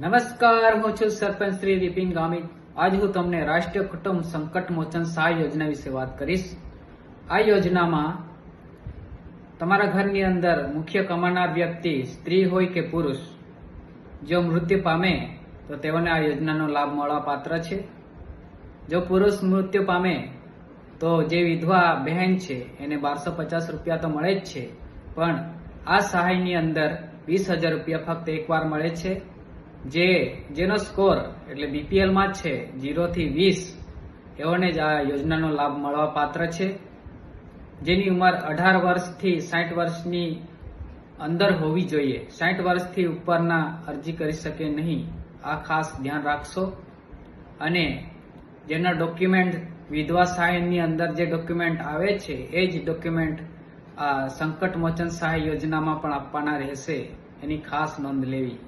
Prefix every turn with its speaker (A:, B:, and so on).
A: નમસ્કાર, હું છું સરપંચ શ્રી વિપિન ગામિત. આજ હું તમને રાષ્ટ્રીય કુટુંબ સંકટ મોચન સહાય યોજના વિશે વાત કરીશ. આ યોજનામાં તમારા ઘરની અંદર મુખ્ય કમાનાર વ્યક્તિ સ્ત્રી હોય કે પુરુષ, જો મૃત્યુ પામે, તો તેઓને આ યોજનાનો લાભ મળવા પાત્ર છે. જો પુરુષ મૃત્યુ પામે, તો જે વિધવા બહેન છે, એને બારસો પચાસ રૂપિયા તો મળે જ છે. પણ આ સહાયની અંદર વીસ હજાર રૂપિયા ફક્ત એકવાર મળે છે. જે, જેનો સ્કોર એટલે બીપીએલમાં છે જીરો થી વીસ, એઓને જ આ યોજનાનો લાભ મળવા પાત્ર છે. જેની ઉંમર અઢાર વર્ષથી સાઠ વર્ષની અંદર હોવી જોઈએ. સાઠ વર્ષથી ઉપરના અરજી કરી શકે નહીં. આ ખાસ ધ્યાન રાખશો. અને જેના ડોક્યુમેન્ટ વિધવા સહાયની અંદર જે ડોક્યુમેન્ટ આવે છે, એ જ ડોક્યુમેન્ટ આ સંકટ મોચન સહાય યોજનામાં પણ આપવાના રહેશે. એની ખાસ નોંધ લેવી.